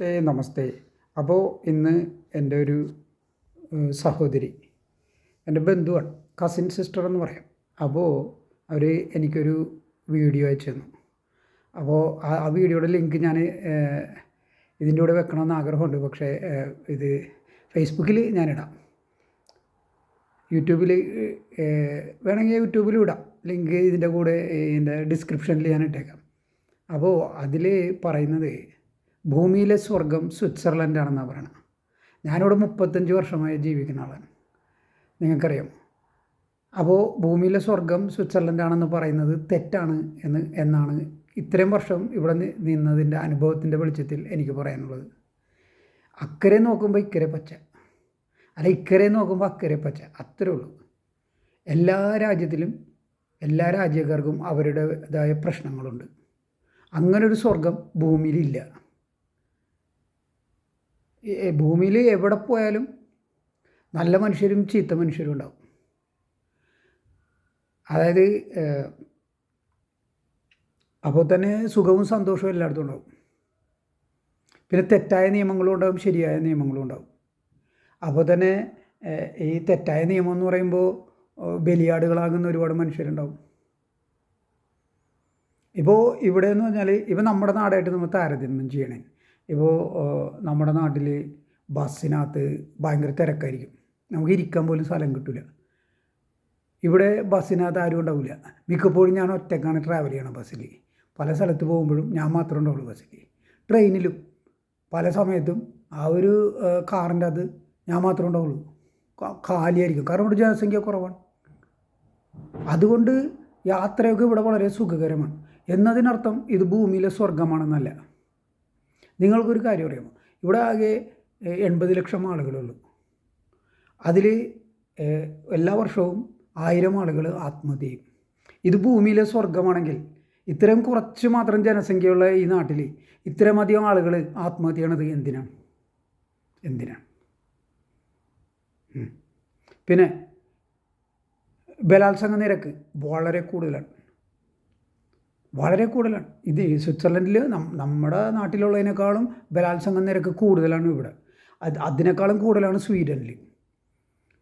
നമസ്തേ നമസ്തേ. അപ്പോൾ ഇന്ന് എന്റെ ഒരു സഹോദരി എന്റെ ബന്ധുവാണ് കസിൻ സിസ്റ്റർ എന്ന് പറയാം. അപ്പോൾ അവർ എനിക്കൊരു വീഡിയോ അയച്ചു തന്നു അപ്പോൾ ആ ആ വീഡിയോയുടെ ലിങ്ക് ഞാൻ ഇതിന്റെ കൂടെ വെക്കണമെന്ന് ആഗ്രഹമുണ്ട്. പക്ഷേ ഇത് ഫേസ്ബുക്കിൽ ഞാനിടാം. യൂട്യൂബിൽ വേണമെങ്കിൽ യൂട്യൂബിൽ ഇടാം. ലിങ്ക് ഇതിന്റെ കൂടെ ഇതിന്റെ ഡിസ്ക്രിപ്ഷനിൽ ഞാൻ ഇട്ടേക്കാം അപ്പോൾ അതിൽ പറയുന്നത് ഭൂമിയിലെ സ്വർഗം സ്വിറ്റ്സർലൻഡാണെന്നാണ് പറയണത്. ഞാനിവിടെ മുപ്പത്തഞ്ച് വർഷമായി ജീവിക്കുന്ന ആളാണ്. നിങ്ങൾക്കറിയാം. അപ്പോൾ ഭൂമിയിലെ സ്വർഗം സ്വിറ്റ്സർലൻഡാണെന്ന് പറയുന്നത് തെറ്റാണ് എന്ന് എന്നാണ് ഇത്രയും വർഷം ഇവിടെ നിന്നതിന്റെ അനുഭവത്തിന്റെ വെളിച്ചത്തിൽ എനിക്ക് പറയാനുള്ളത്. അക്കരെ നോക്കുമ്പോൾ ഇക്കരെ പച്ച. അല്ല ഇക്കരെ നോക്കുമ്പോൾ അക്കരെ പച്ച. അത്രേ ഉള്ളൂ. എല്ലാ രാജ്യത്തിലും എല്ലാ രാജ്യക്കാർക്കും അവരുടേതായ പ്രശ്നങ്ങളുണ്ട്. അങ്ങനൊരു സ്വർഗം ഭൂമിയിലില്ല. ഭൂമിയിൽ എവിടെ പോയാലും നല്ല മനുഷ്യരും ചീത്ത മനുഷ്യരും ഉണ്ടാവും. അതായത് അപ്പോൾ തന്നെ സുഖവും സന്തോഷവും എല്ലായിടത്തും ഉണ്ടാവും. പിന്നെ തെറ്റായ നിയമങ്ങളും ഉണ്ടാവും ശരിയായ നിയമങ്ങളും ഉണ്ടാവും. അപ്പോൾ തന്നെ ഈ തെറ്റായ നിയമം എന്ന് പറയുമ്പോൾ ബലിയാടുകളാകുന്ന ഒരുപാട് മനുഷ്യരുണ്ടാവും. ഇപ്പോൾ ഇവിടെ എന്ന് പറഞ്ഞാൽ ഇപ്പോൾ നമ്മുടെ നാടായിട്ട് നമ്മൾ താരതമ്യം ചെയ്യണേ. ഇപ്പോൾ നമ്മുടെ നാട്ടിൽ ബസ്സിനകത്ത് ഭയങ്കര തിരക്കായിരിക്കും. നമുക്ക് ഇരിക്കാൻ പോലും സ്ഥലം കിട്ടില്ല ഇവിടെ ബസ്സിനകത്ത് ആരും ഉണ്ടാവില്ല മിക്കപ്പോഴും ഞാൻ ഒറ്റക്കാണ് ട്രാവൽ ചെയ്യണം ബസ്സിൽ പല സ്ഥലത്ത് പോകുമ്പോഴും ഞാൻ മാത്രമേ ഉണ്ടാവുള്ളൂ ബസ്സിൽ ട്രെയിനിലും പല സമയത്തും ആ ഒരു കാറിന്റെ അത് ഞാൻ മാത്രമേ ഉണ്ടാവുള്ളൂ. കാലിയായിരിക്കും കാരണം ഇവിടെ ജനസംഖ്യ കുറവാണ്. അതുകൊണ്ട് യാത്രയൊക്കെ ഇവിടെ വളരെ സുഖകരമാണ്. എന്നതിനർത്ഥം ഇത് ഭൂമിയിലെ സ്വർഗമാണെന്നല്ല നിങ്ങൾക്കൊരു കാര്യം അറിയാമോ? ഇവിടെ ആകെ എൺപത് ലക്ഷം ആളുകളുള്ളൂ. അതിൽ എല്ലാ വർഷവും ആയിരം ആളുകൾ ആത്മഹത്യ ചെയ്യും. ഇത് ഭൂമിയിലെ സ്വർഗമാണെങ്കിൽ ഇത്രയും കുറച്ച് മാത്രം ജനസംഖ്യയുള്ള ഈ നാട്ടിൽ ഇത്രയും അധികം ആളുകൾ ആത്മഹത്യ ചെയ്യണത് എന്തിനാണ്? എന്തിനാണ്. പിന്നെ ബലാത്സംഗ നിരക്ക് വളരെ കൂടുതലാണ്. വളരെ കൂടുതലാണ്. ഇത് സ്വിറ്റ്സർലൻഡിൽ നമ്മുടെ നാട്ടിലുള്ളതിനേക്കാളും ബലാത്സംഗ നിരക്ക് കൂടുതലാണ് ഇവിടെ. അത് അതിനേക്കാളും കൂടുതലാണ് സ്വീഡനിൽ.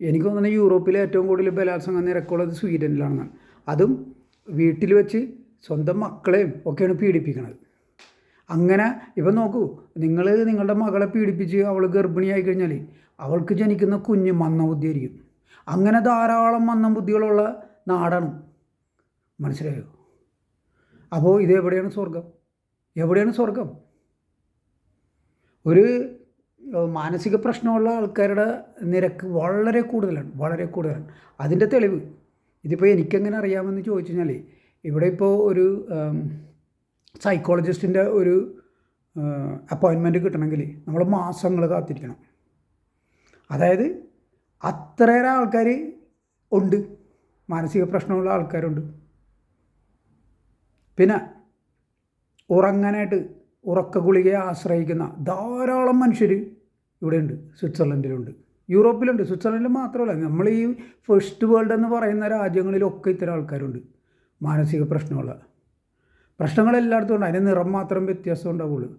എനിക്ക് തോന്നുന്നത് യൂറോപ്പിലെ ഏറ്റവും കൂടുതൽ ബലാത്സംഗ നിരക്കുള്ളത് സ്വീഡനിലാണെന്നാണ് അതും വീട്ടിൽ വെച്ച് സ്വന്തം മക്കളെയും ഒക്കെയാണ് പീഡിപ്പിക്കുന്നത് അങ്ങനെ ഇപ്പം നോക്കൂ നിങ്ങൾ നിങ്ങളുടെ മകളെ പീഡിപ്പിച്ച് അവൾ ഗർഭിണിയായി കഴിഞ്ഞാൽ അവൾക്ക് ജനിക്കുന്ന കുഞ്ഞ് മന്ദബുദ്ധിയായിരിക്കും അങ്ങനെ ധാരാളം മന്ദബുദ്ധികളുള്ള നാടാണ്. മനസ്സിലായോ? അപ്പോൾ ഇത് എവിടെയാണ് സ്വർഗം എവിടെയാണ് സ്വർഗം ഒരു മാനസിക പ്രശ്നമുള്ള ആൾക്കാരുടെ നിരക്ക് വളരെ കൂടുതലാണ് വളരെ കൂടുതലാണ്. അതിന്റെ തെളിവ്. ഇതിപ്പോൾ എനിക്കെങ്ങനെ അറിയാമെന്ന് ചോദിച്ചു കഴിഞ്ഞാൽ ഇവിടെ ഇപ്പോൾ ഒരു സൈക്കോളജിസ്റ്റിന്റെ ഒരു അപ്പോയിൻമെന്റ് കിട്ടണമെങ്കിൽ നമ്മൾ മാസങ്ങൾ കാത്തിരിക്കണം. അതായത് അത്രയേറെ ആൾക്കാർ ഉണ്ട്. മാനസിക പ്രശ്നമുള്ള ആൾക്കാരുണ്ട്. പിന്നെ ഉറങ്ങാനായിട്ട് ഉറക്ക ഗുളികയെ ആശ്രയിക്കുന്ന ധാരാളം മനുഷ്യർ ഇവിടെയുണ്ട് സ്വിറ്റ്സർലൻഡിലുണ്ട്. യൂറോപ്പിലുണ്ട് സ്വിറ്റ്സർലൻഡിൽ മാത്രമല്ല നമ്മൾ ഈ ഫസ്റ്റ് വേൾഡ് എന്ന് പറയുന്ന രാജ്യങ്ങളിലൊക്കെ ഇത്തരം ആൾക്കാരുണ്ട്. മാനസിക പ്രശ്നമുള്ള. പ്രശ്നങ്ങൾ എല്ലായിടത്തും ഉണ്ട് അതിന് നിറം മാത്രം വ്യത്യാസം ഉണ്ടാവുള്ളൂ.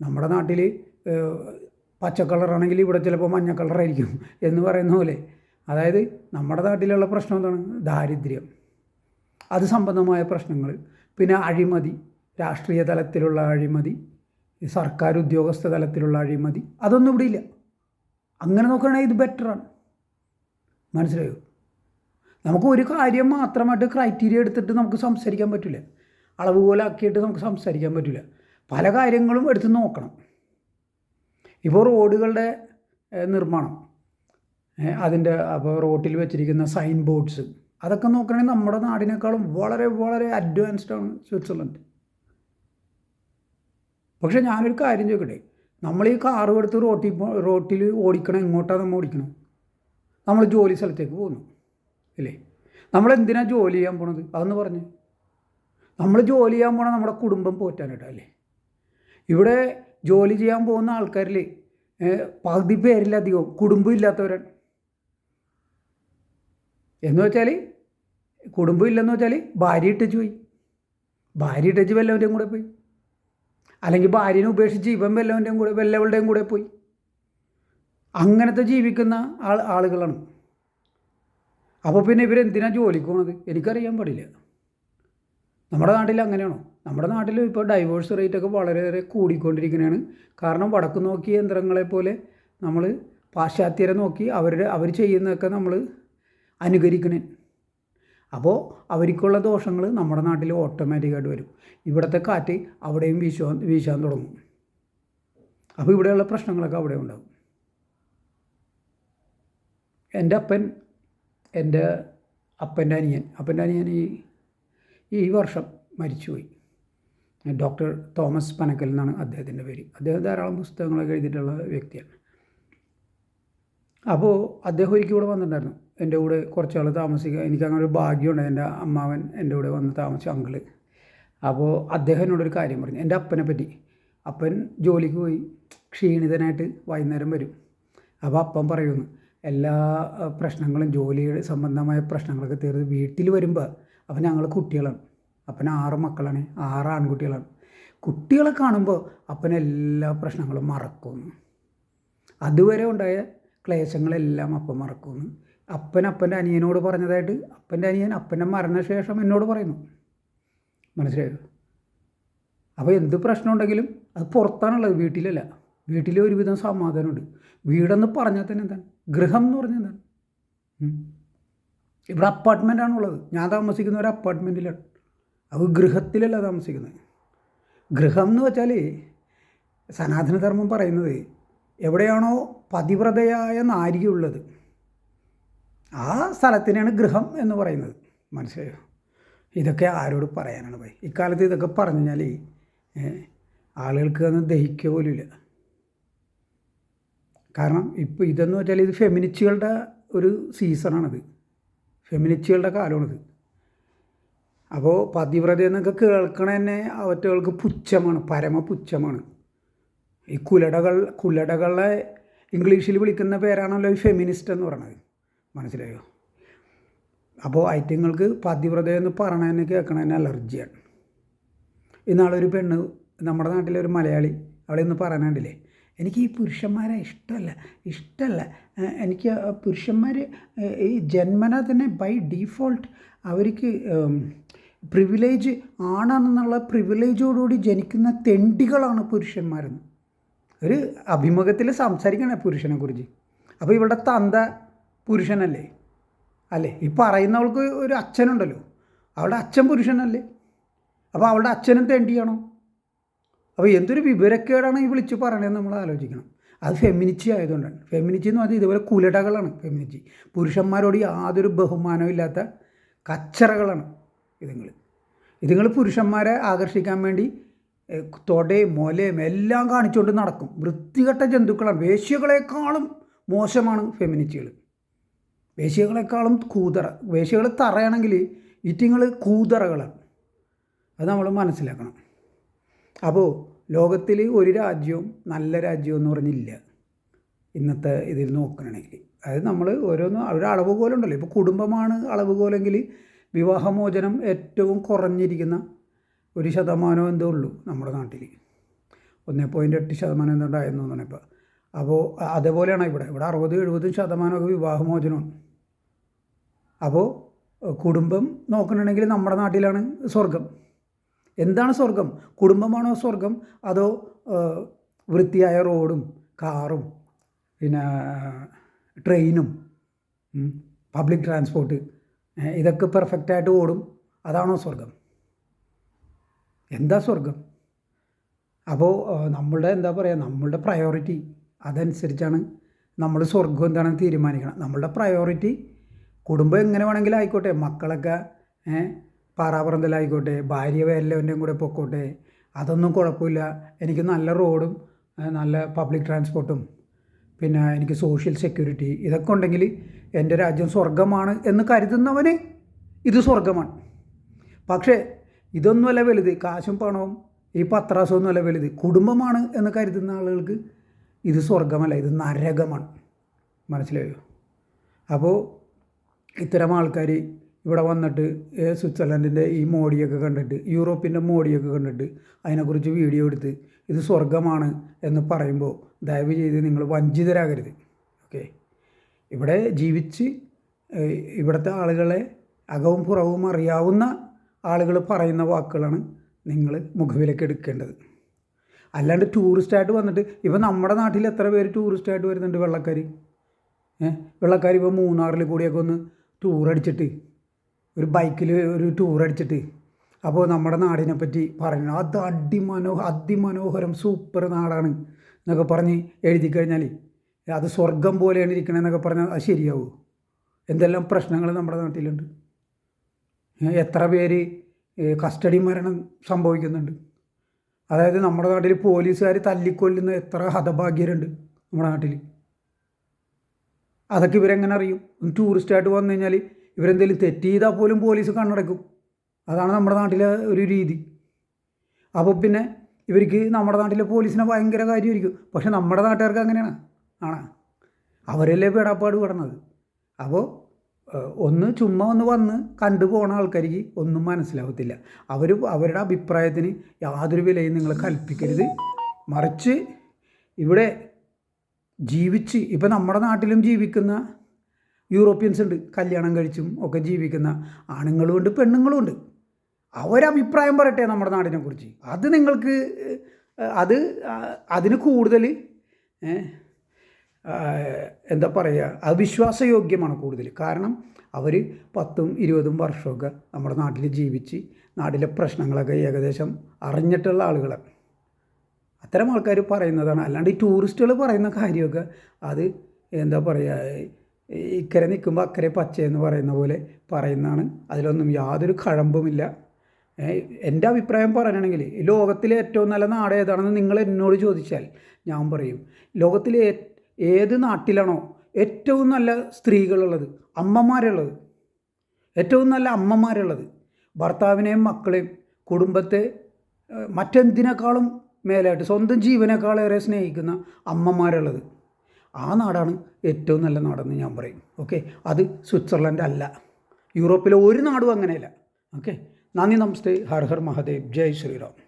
നമ്മുടെ നാട്ടിൽ പച്ച കളറാണെങ്കിൽ ഇവിടെ ചിലപ്പോൾ മഞ്ഞ കളറായിരിക്കും എന്ന് പറയുന്ന പോലെ. അതായത് നമ്മുടെ നാട്ടിലുള്ള പ്രശ്നം എന്താണ്? ദാരിദ്ര്യം. അത് സംബന്ധമായ പ്രശ്നങ്ങൾ. പിന്നെ അഴിമതി രാഷ്ട്രീയ തലത്തിലുള്ള അഴിമതി സർക്കാർ ഉദ്യോഗസ്ഥ തലത്തിലുള്ള അഴിമതി അതൊന്നും ഇവിടെ ഇല്ല. അങ്ങനെ നോക്കുകയാണെങ്കിൽ ഇത് ബെറ്ററാണ് മനസ്സിലായോ? നമുക്ക് ഒരു കാര്യം മാത്രമായിട്ട് ക്രൈറ്റീരിയ എടുത്തിട്ട് നമുക്ക് സംസാരിക്കാൻ പറ്റില്ല. അളവ് പോലെ ആക്കിയിട്ട് നമുക്ക് സംസാരിക്കാൻ പറ്റില്ല. പല കാര്യങ്ങളും എടുത്ത് നോക്കണം. ഇപ്പോൾ റോഡുകളുടെ നിർമ്മാണം. അതിന്റെ അപ്പോൾ റോട്ടിൽ വെച്ചിരിക്കുന്ന സൈൻ ബോർഡ്സ് അതൊക്കെ നോക്കുകയാണെങ്കിൽ നമ്മുടെ നാടിനേക്കാളും വളരെ വളരെ അഡ്വാൻസ്ഡ് ആണ് സ്വിറ്റ്സർലൻഡ്. പക്ഷേ ഞാനൊരു കാര്യം ചോദിക്കട്ടെ? നമ്മൾ ഈ കാറ് എടുത്ത് റോട്ടിൽ റോട്ടിൽ ഓടിക്കണം? എങ്ങോട്ടാണ് നമ്മൾ ഓടിക്കണം നമ്മൾ ജോലി സ്ഥലത്തേക്ക് പോകുന്നു അല്ലേ നമ്മൾ എന്തിനാണ് ജോലി ചെയ്യാൻ പോണത്? അതെന്ന് പറഞ്ഞ്. നമ്മൾ ജോലി ചെയ്യാൻ പോണത് നമ്മുടെ കുടുംബം പോറ്റാനായിട്ടല്ലേ ഇവിടെ ജോലി ചെയ്യാൻ പോകുന്ന ആൾക്കാരിൽ പകുതി പേരിലധികവും കുടുംബം ഇല്ലാത്തവരാണ്. എന്ന് വെച്ചാൽ കുടുംബം ഇല്ലെന്ന് വെച്ചാൽ ഭാര്യ ഇട്ടച്ച് പോയി. ഭാര്യ ഇട്ടച്ച് വല്ലവന്റെയും കൂടെ പോയി. അല്ലെങ്കിൽ ഭാര്യനെ ഉപേക്ഷിച്ച് ഇവൻ വല്ലവന്റെയും കൂടെ വല്ലവളുടെയും കൂടെ പോയി. അങ്ങനത്തെ ജീവിക്കുന്ന ആൾ ആളുകളാണ്. അപ്പോൾ പിന്നെ ഇവരെന്തിനാണ് ജോലിക്ക് പോണത്? എനിക്കറിയാൻ പാടില്ല. നമ്മുടെ നാട്ടിൽ അങ്ങനെയാണോ? നമ്മുടെ നാട്ടിൽ ഇപ്പോൾ ഡൈവോഴ്സ് റേറ്റ് ഒക്കെ വളരെയേറെ കൂടിക്കൊണ്ടിരിക്കുന്നതാണ് കാരണം വടക്ക് നോക്കിയ യന്ത്രങ്ങളെ പോലെ നമ്മൾ പാശ്ചാത്യരെ നോക്കി അവരുടെ അവർ ചെയ്യുന്നതൊക്കെ നമ്മൾ അനുകരിക്കണേ. അപ്പോൾ അവർക്കുള്ള ദോഷങ്ങൾ നമ്മുടെ നാട്ടിൽ ഓട്ടോമാറ്റിക്കായിട്ട് വരും. ഇവിടുത്തെ കാറ്റ് അവിടെയും വീശുവാൻ വീശാൻ തുടങ്ങും. അപ്പോൾ ഇവിടെയുള്ള പ്രശ്നങ്ങളൊക്കെ അവിടെ ഉണ്ടാകും. എന്റെ അപ്പൻ എന്റെ അപ്പന്റെ അനിയൻ അപ്പന്റെ അനിയൻ ഈ ഈ വർഷം മരിച്ചുപോയി. ഡോക്ടർ തോമസ് പനക്കൽ എന്നാണ് അദ്ദേഹത്തിന്റെ പേര്. അദ്ദേഹം ധാരാളം പുസ്തകങ്ങളൊക്കെ എഴുതിയിട്ടുള്ള വ്യക്തിയാണ്. അപ്പോൾ അദ്ദേഹം ഒരിക്കൽ ഇവിടെ വന്നിട്ടുണ്ടായിരുന്നു. എന്റെ കൂടെ കുറച്ച് ആൾ താമസിക്കുക എനിക്ക് അങ്ങനെ ഒരു ഭാഗ്യമുണ്ട് എന്റെ അമ്മാവൻ എന്റെ കൂടെ വന്ന് താമസിച്ച അങ്കിൾ അപ്പോൾ അദ്ദേഹം എന്നോടൊരു കാര്യം പറഞ്ഞു. എന്റെ അപ്പനെ പറ്റി. അപ്പൻ ജോലിക്ക് പോയി ക്ഷീണിതനായിട്ട് വൈകുന്നേരം വരും. അപ്പോൾ അപ്പം പറയുന്നു എല്ലാ പ്രശ്നങ്ങളും ജോലി സംബന്ധമായ പ്രശ്നങ്ങളൊക്കെ തീർത്ത് വീട്ടിൽ വരുമ്പോൾ അപ്പം ഞങ്ങൾ കുട്ടികളാണ്. അപ്പൻ ആറ് മക്കളാണ് ആറ് ആൺകുട്ടികളാണ്. കുട്ടികളെ കാണുമ്പോൾ അപ്പൻ എല്ലാ പ്രശ്നങ്ങളും മറക്കുന്നു. അതുവരെ ഉണ്ടായ ക്ലേശങ്ങളെല്ലാം അപ്പം മറക്കുന്നു. അപ്പൻ അപ്പന്റെ അനിയനോട് പറഞ്ഞതായിട്ട് അപ്പന്റെ അനിയൻ അപ്പന്റെ മരണശേഷം എന്നോട് പറയുന്നു. മനസ്സിലായോ? അപ്പോൾ എന്ത് പ്രശ്നം ഉണ്ടെങ്കിലും അത് പുറത്താണുള്ളത് വീട്ടിലല്ല. വീട്ടിൽ ഒരുവിധം സമാധാനമുണ്ട്. വീടെന്ന് പറഞ്ഞാൽ തന്നെ എന്താണ്? ഗൃഹം എന്ന് പറഞ്ഞാൽ എന്താണ്. ഇവിടെ അപ്പാർട്ട്മെന്റ് ആണുള്ളത്. ഞാൻ താമസിക്കുന്ന ഒരു അപ്പാർട്ട്മെന്റിലാണ് അത് ഗൃഹത്തിലല്ല താമസിക്കുന്നത്. ഗൃഹം എന്ന് വെച്ചാൽ സനാതനധർമ്മം പറയുന്നത് എവിടെയാണോ പതിവ്രതയായ നാരികയുള്ളത്. ആ സ്ഥലത്തിനാണ് ഗൃഹം എന്ന് പറയുന്നത്. മനസ്സിലായോ? ഇതൊക്കെ ആരോട് പറയാനാണ് പോയി. ഇക്കാലത്ത് ഇതൊക്കെ പറഞ്ഞു കഴിഞ്ഞാൽ ആളുകൾക്ക് അത് ദഹിക്കുക പോലുമില്ല കാരണം ഇപ്പോൾ ഇതെന്ന് വെച്ചാൽ ഇത് ഫെമിനിച്ചുകളുടെ ഒരു സീസണാണിത്. ഫെമിനിസ്റ്റുകളുടെ കാലമാണിത്. അപ്പോൾ പതിവ്രത എന്നൊക്കെ കേൾക്കണ തന്നെ അവറ്റകൾക്ക് പുച്ഛമാണ് പരമപുച്ഛമാണ്. ഈ കുലടകൾ കുലടകളെ ഇംഗ്ലീഷിൽ വിളിക്കുന്ന പേരാണല്ലോ ഈ ഫെമിനിസ്റ്റ് എന്ന് പറയുന്നത് മനസ്സിലായോ? അപ്പോൾ ഐറ്റങ്ങൾക്ക് പതിവ്രത എന്ന് പറയണതിന് കേൾക്കണതിന് അലർജിയാണ്. ഇന്നാളൊരു പെണ്ണ് നമ്മുടെ നാട്ടിലെ ഒരു മലയാളി അവളെ ഒന്ന് പറയാനുണ്ടല്ലേ എനിക്ക് ഈ പുരുഷന്മാരെ ഇഷ്ടമല്ല ഇഷ്ടമല്ല. എനിക്ക് പുരുഷന്മാർ ഈ ജന്മന തന്നെ ബൈ ഡീഫോൾട്ട് അവർക്ക് പ്രിവിലേജ് ആണെന്നുള്ള പ്രിവിലേജോടുകൂടി ജനിക്കുന്ന തെണ്ടികളാണ് പുരുഷന്മാരെന്ന്. ഒരു അഭിമുഖത്തിൽ സംസാരിക്കണേ പുരുഷനെക്കുറിച്ച് അപ്പോൾ ഇവളുടെ തന്ത പുരുഷനല്ലേ? അല്ലേ? ഈ പറയുന്നവൾക്ക് ഒരു അച്ഛനുണ്ടല്ലോ. അവളുടെ അച്ഛൻ പുരുഷനല്ലേ? അപ്പോൾ അവളുടെ അച്ഛനും തെണ്ടിയാണോ അപ്പോൾ എന്തൊരു വിവരക്കേടാണ് ഈ വിളിച്ച് പറയണതെന്ന് നമ്മൾ ആലോചിക്കണം. അത് ഫെമിനിച്ചി ആയതുകൊണ്ടാണ്. ഫെമിനിച്ചി എന്ന് പറഞ്ഞാൽ ഇതുപോലെ കുലടകളാണ് ഫെമിനിച്ചി പുരുഷന്മാരോട് യാതൊരു ബഹുമാനവും ഇല്ലാത്ത കച്ചറകളാണ് ഇതുങ്ങൾ. ഇതുങ്ങൾ പുരുഷന്മാരെ ആകർഷിക്കാൻ വേണ്ടി തൊടയും മൊലയും എല്ലാം കാണിച്ചുകൊണ്ട് നടക്കും. വൃത്തികെട്ട ജന്തുക്കളാണ്. വേശ്യകളെക്കാളും മോശമാണ് ഫെമിനിസ്റ്റുകൾ വേശ്യകളെക്കാളും കൂതറ. വേശ്യകൾ തറയാണെങ്കിൽ ഇറ്റിങ്ങൾ കൂതറകളാണ് അത് നമ്മൾ മനസ്സിലാക്കണം. അപ്പോൾ ലോകത്തിൽ ഒരു രാജ്യവും നല്ല രാജ്യവും എന്ന് പറഞ്ഞില്ല. ഇന്നത്തെ ഇതിൽ നോക്കണമെങ്കിൽ അതായത് നമ്മൾ ഓരോന്ന് ഒരു അളവുകോലുണ്ടല്ലോ. ഇപ്പോൾ കുടുംബമാണ് അളവുകോലെങ്കിൽ വിവാഹമോചനം ഏറ്റവും കുറഞ്ഞിരിക്കുന്ന ഒരു ശതമാനം എന്തേ ഉള്ളൂ നമ്മുടെ നാട്ടിൽ. ഒന്നേ പോയിന്റ് എട്ട് ശതമാനം എന്തുണ്ടായിരുന്നു എന്നാണ് ഇപ്പോൾ അപ്പോൾ അതേപോലെയാണ് ഇവിടെ. ഇവിടെ അറുപത് എഴുപതും ശതമാനമൊക്കെ വിവാഹമോചനമാണ്. അപ്പോൾ കുടുംബം നോക്കണമെങ്കിൽ നമ്മുടെ നാട്ടിലാണ് സ്വർഗം എന്താണ് സ്വർഗം കുടുംബമാണോ സ്വർഗം അതോ വൃത്തിയായ റോഡും കാറും പിന്നെ ട്രെയിനും പബ്ലിക് ട്രാൻസ്പോർട്ട് ഇതൊക്കെ പെർഫെക്റ്റായിട്ട് ഓടും. അതാണോ സ്വർഗം എന്താ സ്വർഗം അപ്പോൾ നമ്മളുടെ എന്താ പറയുക നമ്മളുടെ പ്രയോറിറ്റി അതനുസരിച്ചാണ് നമ്മൾ സ്വർഗം എന്താണെന്ന് തീരുമാനിക്കണം. നമ്മളുടെ പ്രയോറിറ്റി കുടുംബം എങ്ങനെ വേണമെങ്കിലും ആയിക്കോട്ടെ മക്കളൊക്കെ പാറാപ്പറന്തലായിക്കോട്ടെ ഭാര്യ എല്ലാവരുടെയും കൂടെ പൊക്കോട്ടെ അതൊന്നും കുഴപ്പമില്ല. എനിക്ക് നല്ല റോഡും നല്ല പബ്ലിക് ട്രാൻസ്പോർട്ടും പിന്നെ എനിക്ക് സോഷ്യൽ സെക്യൂരിറ്റി ഇതൊക്കെ ഉണ്ടെങ്കിൽ എന്റെ രാജ്യം സ്വർഗമാണ് എന്ന് കരുതുന്നവന് ഇത് സ്വർഗമാണ് പക്ഷേ ഇതൊന്നുമല്ല വലുത്. കാശും പണവും ഈ പത്രാസമൊന്നുമല്ല വലുത്. കുടുംബമാണ് എന്ന് കരുതുന്ന ആളുകൾക്ക് ഇത് സ്വർഗമല്ല ഇത് നരകമാണ്. മനസ്സിലായോ? അപ്പോൾ ഇത്തരം ആൾക്കാർ ഇവിടെ വന്നിട്ട് സ്വിറ്റ്സർലൻഡിന്റെ ഈ മോഡിയൊക്കെ കണ്ടിട്ട് യൂറോപ്പിന്റെ മോഡിയൊക്കെ കണ്ടിട്ട് അതിനെക്കുറിച്ച് വീഡിയോ എടുത്ത് ഇത് സ്വർഗമാണ് എന്ന് പറയുമ്പോൾ ദയവ് ചെയ്ത് നിങ്ങൾ വഞ്ചിതരാകരുത്. ഓക്കെ? ഇവിടെ ജീവിച്ച് ഇവിടുത്തെ ആളുകളെ അകവും പുറവും അറിയാവുന്ന ആളുകൾ പറയുന്ന വാക്കുകളാണ് നിങ്ങൾ മുഖവിലേക്ക് എടുക്കേണ്ടത്. അല്ലാണ്ട് ടൂറിസ്റ്റായിട്ട് വന്നിട്ട് ഇപ്പം നമ്മുടെ നാട്ടിൽ എത്ര പേര് ടൂറിസ്റ്റായിട്ട് വരുന്നുണ്ട് വെള്ളക്കാർ ഏഹ് വെള്ളക്കാർ ഇപ്പോൾ മൂന്നാറിൽ കൂടിയൊക്കെ ഒന്ന് ടൂർ അടിച്ചിട്ട് ഒരു ബൈക്കിൽ ഒരു ടൂർ അടിച്ചിട്ട്. അപ്പോൾ നമ്മുടെ നാടിനെ പറ്റി പറഞ്ഞു അത് അടിമനോഹ അതിമനോഹരം സൂപ്പർ നാടാണ് എന്നൊക്കെ പറഞ്ഞ് എഴുതി കഴിഞ്ഞാൽ അത് സ്വർഗം പോലെയാണ് ഇരിക്കണമെന്നൊക്കെ പറഞ്ഞാൽ അത് ശരിയാവുമോ എന്തെല്ലാം പ്രശ്നങ്ങൾ നമ്മുടെ നാട്ടിലുണ്ട്? എത്ര പേര് കസ്റ്റഡി മരണം സംഭവിക്കുന്നുണ്ട്? അതായത് നമ്മുടെ നാട്ടിൽ പോലീസുകാർ തല്ലിക്കൊല്ലുന്ന എത്ര ഹതഭാഗ്യരുണ്ട് നമ്മുടെ നാട്ടിൽ അതൊക്കെ ഇവരെങ്ങനെ അറിയും? ടൂറിസ്റ്റായിട്ട് വന്നു കഴിഞ്ഞാൽ ഇവരെന്തെങ്കിലും തെറ്റ് ചെയ്താൽ പോലും പോലീസ് കണ്ണടക്കും. അതാണ് നമ്മുടെ നാട്ടിലെ ഒരു രീതി. അപ്പോൾ പിന്നെ ഇവർക്ക് നമ്മുടെ നാട്ടിലെ പോലീസിനെ ഭയങ്കര കാര്യമായിരിക്കും. പക്ഷെ നമ്മുടെ നാട്ടുകാർക്ക് അങ്ങനെയാണ്. ആണ്? അവരല്ലേ പേടാപ്പാട് പെടണത് അപ്പോൾ ഒന്ന് ചുമ്മാ ഒന്ന് വന്ന് കണ്ടു പോണ ആൾക്കാർക്ക് ഒന്നും മനസ്സിലാവത്തില്ല. അവർ അവരുടെ അഭിപ്രായത്തിന് യാതൊരു വിലയും നിങ്ങൾ കൽപ്പിക്കരുത്. മറിച്ച് ഇവിടെ ജീവിച്ച് ഇപ്പം നമ്മുടെ നാട്ടിലും ജീവിക്കുന്ന യൂറോപ്യൻസ് ഉണ്ട്. കല്യാണം കഴിച്ചും ഒക്കെ ജീവിക്കുന്ന ആണുങ്ങളും ഉണ്ട് പെണ്ണുങ്ങളും ഉണ്ട്. അവരഭിപ്രായം പറയട്ടെ നമ്മുടെ നാടിനെക്കുറിച്ച് അത് നിങ്ങൾക്ക് അത് അതിന് കൂടുതൽ എന്താ പറയുക അത് വിശ്വാസയോഗ്യമാണ് കൂടുതൽ. കാരണം അവർ പത്തും ഇരുപതും വർഷമൊക്കെ നമ്മുടെ നാട്ടിൽ ജീവിച്ച് നാട്ടിലെ പ്രശ്നങ്ങളൊക്കെ ഏകദേശം അറിഞ്ഞിട്ടുള്ള ആളുകളാണ്. അത്തരം ആൾക്കാർ പറയുന്നതാണ്. അല്ലാണ്ട് ഈ ടൂറിസ്റ്റുകൾ പറയുന്ന കാര്യമൊക്കെ അത് എന്താ പറയുക ഇക്കരെ നിൽക്കുമ്പോൾ അക്കരെ പച്ചയെന്ന് പറയുന്ന പോലെ പറയുന്നതാണ്. അതിലൊന്നും യാതൊരു കഴമ്പുമില്ല. എന്റെ അഭിപ്രായം പറയുകയാണെങ്കിൽ ലോകത്തിലെ ഏറ്റവും നല്ല നാട് ഏതാണെന്ന് നിങ്ങൾ എന്നോട് ചോദിച്ചാൽ ഞാൻ പറയും. ലോകത്തിലെ ഏത് നാട്ടിലാണോ ഏറ്റവും നല്ല സ്ത്രീകളുള്ളത്? അമ്മമാരുള്ളത്. ഏറ്റവും നല്ല അമ്മമാരുള്ളത്. ഭർത്താവിനെയും മക്കളെയും കുടുംബത്തെ മറ്റെന്തിനേക്കാളും മേലായിട്ട് സ്വന്തം ജീവനേക്കാളേറെ സ്നേഹിക്കുന്ന അമ്മമാരുള്ളത്. ആ നാടാണ് ഏറ്റവും നല്ല നാടെന്ന് ഞാൻ പറയും. ഓക്കെ? അത് സ്വിറ്റ്സർലൻഡ് അല്ല. യൂറോപ്പിലെ ഒരു നാടും അങ്ങനെയല്ല. ഓക്കെ? നന്ദി നമസ്തേ. ഹർ ഹർ മഹാദേവ്. ജയ് ശ്രീറാം.